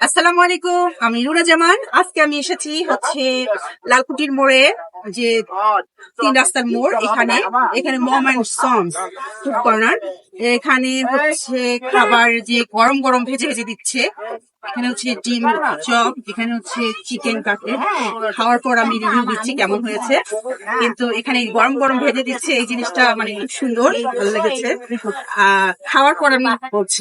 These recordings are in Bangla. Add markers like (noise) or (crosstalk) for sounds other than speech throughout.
আসসালামু আলাইকুম আমি নুরা জামান। আজকে আমি এসেছি হচ্ছে লালকুটির মোড়ে। যে তিন রাস্তার মোড় এখানে এখানে Mom and sons food corner এখানে হচ্ছে খাবার যে গরম গরম ভেজে ভেজে দিচ্ছে। এখানে হচ্ছে ডিম চপ এখানে হচ্ছে চিকেন কাটলেট খাওয়ার পর আমি রিভিউ দিচ্ছি কেমন হয়েছে। কিন্তু এখানে গরম গরম ভেজে দিচ্ছে এই জিনিসটা মানে খুব সুন্দর ভালো লেগেছে। খাওয়ার পর আমি বলছি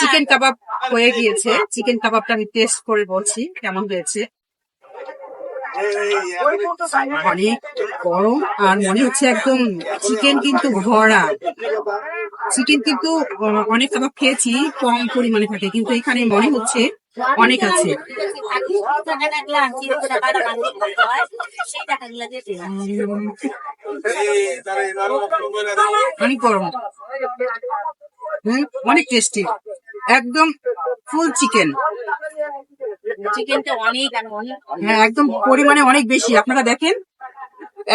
চিকেন কাবাব হয়ে গিয়েছে। চিকেন কাবাবটা আমি টেস্ট করে বলছি কেমন হয়েছে। অনেক গরম, আর মনে হচ্ছে একদম চিকেন কিন্তু ভরা। চিকেন কিন্তু অনেক কাবাব খেয়েছি, কম পরিমাণে থাকে, কিন্তু এখানে মনে হচ্ছে অনেক আছে। অনেক গরম। অনেক টেস্টি একদম ফুল চিকেন চিকেনটা অনেক অনেক হ্যাঁ একদম পরিমাণে অনেক বেশি। আপনারা দেখেন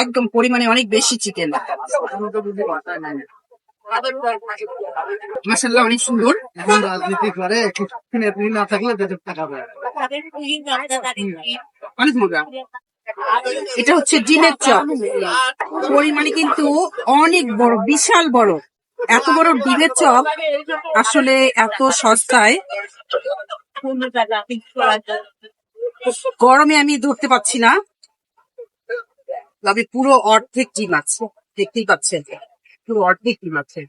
একদম পরিমাণে অনেক বেশি চিকেন মাসাল্লাহ অনেক সুন্দর। এখন রাজনীতি করে আপনি না থাকলে দেশের টাকা অনেক মজা। এটা হচ্ছে ডিমের চপ। পরিমাণে কিন্তু অনেক বড় বিশাল বড়। এত বড় ডিমের চপ আসলে এত সস্তায় গরমে আমি ধরতে পাচ্ছি না। তবে পুরো অর্ধেক ডিম আছে। দেখতেই পাচ্ছেন। পুরো অর্ধেক ডিম আছে।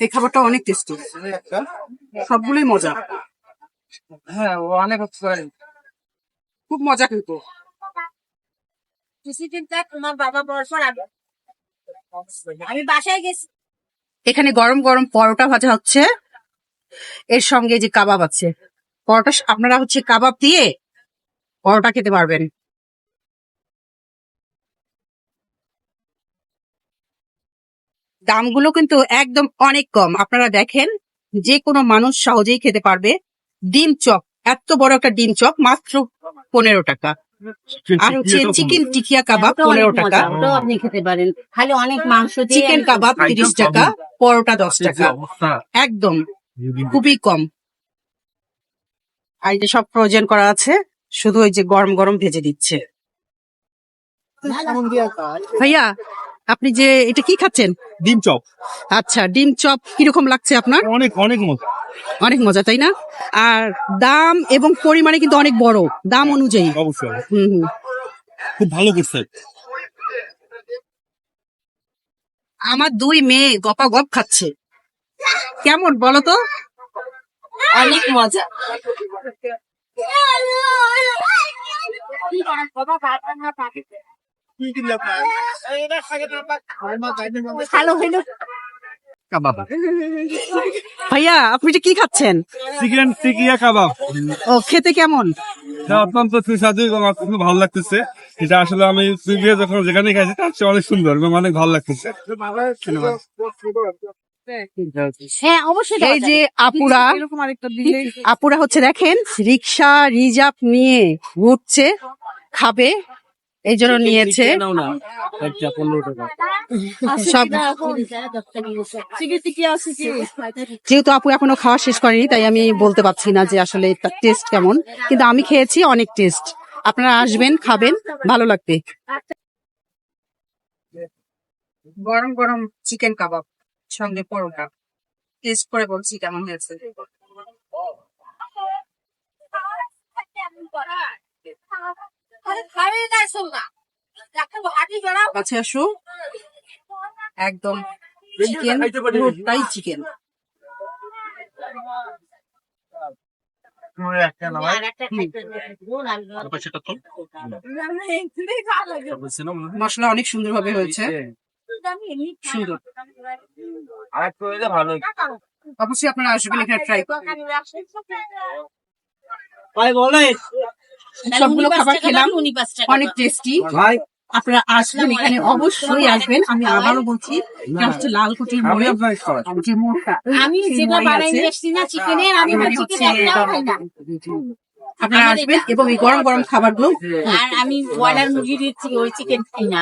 এই খাবারটা অনেক টেস্টি সবগুলোই মজা। হ্যাঁ অনেক খুব মজা কিন্তু। তোমার বাবা আমি আমি বাসায় গেছি এখানে গরম গরম পরোটা ভাজা হচ্ছে। এর সঙ্গে যে কাবাব আছে। পরোটা আপনারা হচ্ছে কাবাব দিয়ে পরোটা খেতে পারবেন। দামগুলো কিন্তু একদম অনেক কম। আপনারা দেখেন যে কোনো মানুষ সহজেই খেতে পারবে ডিম চপ এত বড় একটা ডিম চপ মাত্র পনেরো টাকা। আর হচ্ছে চিকেন টিকিয়া কাবাব পনেরো টাকা। আপনি খেতে পারেন। খালি অনেক মাংস চিকেন কাবাব তিরিশ টাকা পরোটা দশ টাকা। একদম খুবই কম। আর যে সব প্রয়োজন করা আছে শুধু ওই যে গরম গরম ভেজে দিচ্ছে। ভাইয়া আপনি যে এটা কি খাচ্ছেন? ডিম চপ। আচ্ছা ডিম চপ কীরকম লাগছে আপনার? অনেক অনেক মজা। অনেক মজা তাই না? আর দাম এবং পরিমাণে কিন্তু অনেক বড় দাম অনুযায়ী। অবশ্যই হুম হুম। খুব ভালো করছে। আমার দুই মেয়ে গপা গপ খাচ্ছে। কেমন বলো তো? অনেক মজা। (laughs) ভাইয়া আপনি এটা কি খাচ্ছেন? চিকেন টিকিয়া কাবাব। ও খেতে কেমন? এটা অত্যন্ত সুস্বাদু এবং খুব ভালো লাগতেছে। এটা আসলে আমি প্রিভিয়াস যখন যেখানে খাইছি তার চেয়ে অনেক সুন্দর এবং অনেক ভালো লাগতেছে। হ্যাঁ অবশ্যই এই যে আপুরা আপুরা হচ্ছে দেখেন রিক্সা রিজার্ভ নিয়ে ঘুরছে খাবে। এই জন্য নিয়েছে। সব যেহেতু আপু এখনও খাওয়া শেষ করেনি তাই আমি বলতে পারছি না যে আসলে তার টেস্ট কেমন। কিন্তু আমি খেয়েছি অনেক টেস্ট আপনারা আসবেন খাবেন ভালো লাগবে। গরম গরম চিকেন কাবাব সঙ্গে পরোটা। টেস্ট করে বলছি কেমন হয়েছে। কাছে আসো। একদম চিকেন পুরোটাই চিকেন মশলা অনেক সুন্দর। ভাবে হয়েছে সুন্দর অবশ্যই আপনারা আসবেন এখানে ট্রাই সবগুলো খাবার খেলাম। অনেক টেস্টি আপনারা আসবেন এখানে অবশ্যই আসবেন। আমি আবারও বলছি লাল হচ্ছে লালকুটির আমি মোড়ে আপনাকে খাওয়াই। যে মোড়টা আমি যেটা বানাই না চিকেনের আমি হচ্ছে আপনারা আসবেন এবং এই গরম গরম খাবারগুলো আর আমি ব্রয়লার দিচ্ছি ওই চিকেন খাই না